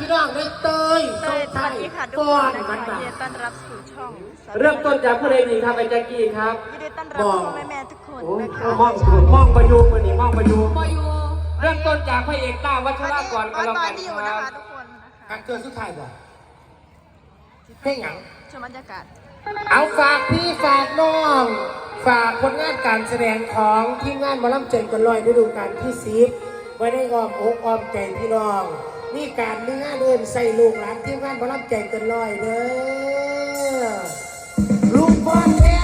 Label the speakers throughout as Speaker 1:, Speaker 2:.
Speaker 1: พี่น้องได้เตย
Speaker 2: เต้ยสวัสดีค่ะทุก
Speaker 1: ก่
Speaker 2: ค
Speaker 1: อนน
Speaker 2: นะ
Speaker 1: มั
Speaker 2: คะ
Speaker 1: นแบบ
Speaker 2: ยินดีต้อนรับสู่ช่อง
Speaker 3: เริ่มต้นจากผู้ใดดีครับไอ้แจ็คกี้ครับ
Speaker 2: ยินดีต้อนรับพ่อแม่แม่ทุกคน
Speaker 3: โอ้
Speaker 2: นะคะ
Speaker 3: มองมองประยุกต์วันนี้มองประยุกต์
Speaker 2: บอยู
Speaker 3: เริ่มต้นจากพระเอกต้าวัช
Speaker 2: วัน
Speaker 3: ร
Speaker 2: นี้
Speaker 3: กรก็
Speaker 2: วัน
Speaker 3: แล้ว
Speaker 2: ตอ
Speaker 3: กันน
Speaker 2: ที่อยู่
Speaker 3: ค
Speaker 2: นะ
Speaker 3: รับ
Speaker 2: คะทุกคนนะคะ
Speaker 1: การเกิดสุดท้ายบ่เพ่งหยัง
Speaker 2: ชมบรรยากาศ
Speaker 1: เอาฝากพี่ฝากน้อง ฝากผลงานการแสดงของทีมงานหมอลำเจนกันลอยฤดูกาลที่สิบไว้ได้ออมอกออมใจพี่น้อง มีการเนื้อเดินใส่ลูกหลานทีมงานหมอลำเจนกันลอยเด้อลูกบอลแม่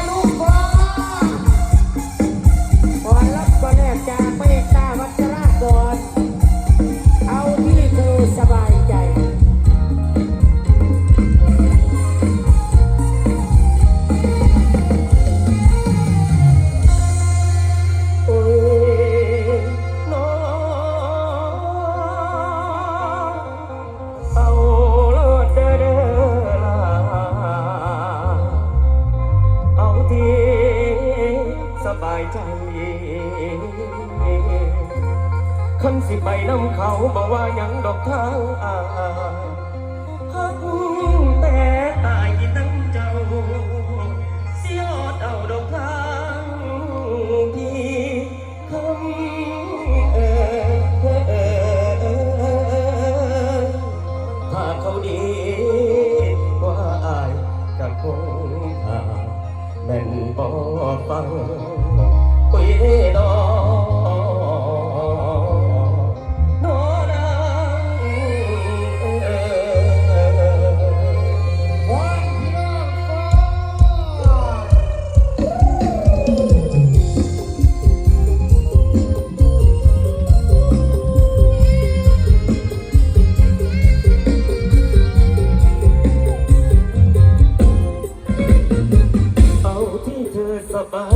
Speaker 1: สิ
Speaker 3: ไปนำเขาบอกว่ายังดอกทางอายฮักแต่อายตั้งเจ้า เสียอดเอาดอกทางที่คำเออเออเออถ้าเขาดีกว่าอายก็คงหาแม่นบ่ฟัง my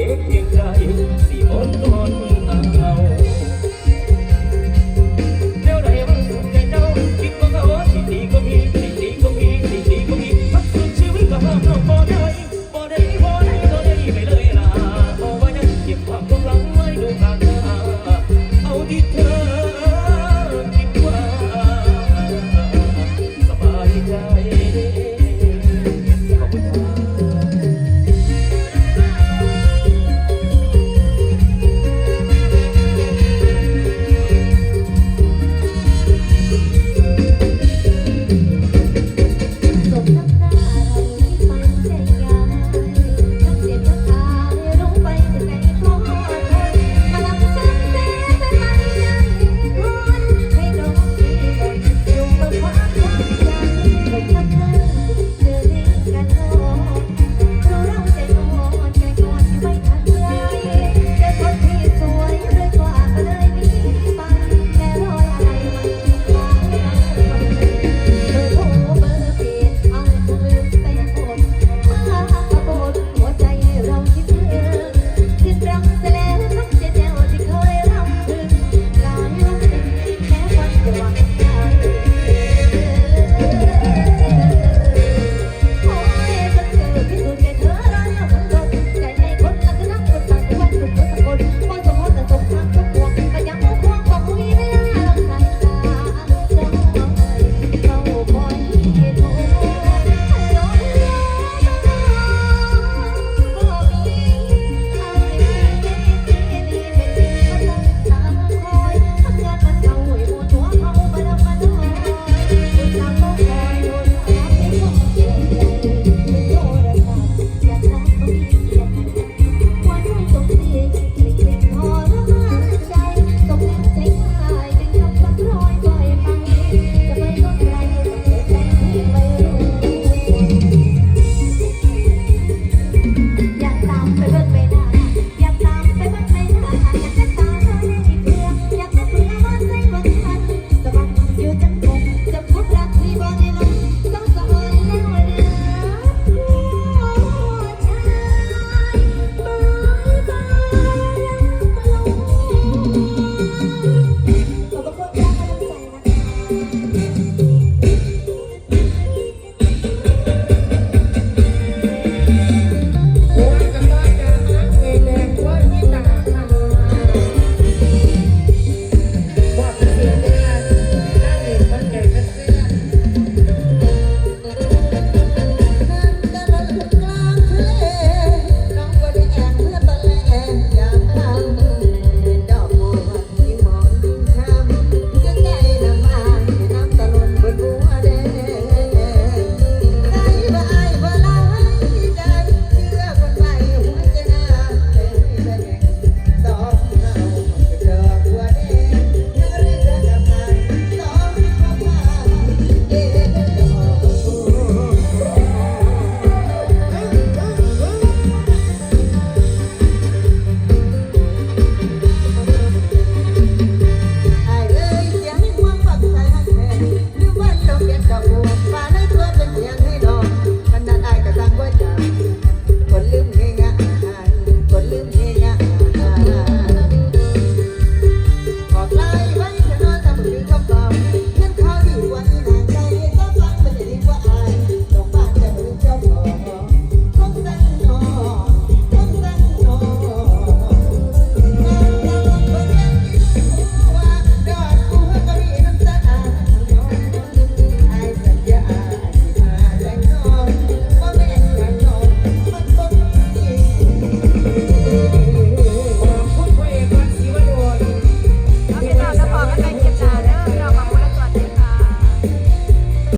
Speaker 3: เพียงใด Thank you.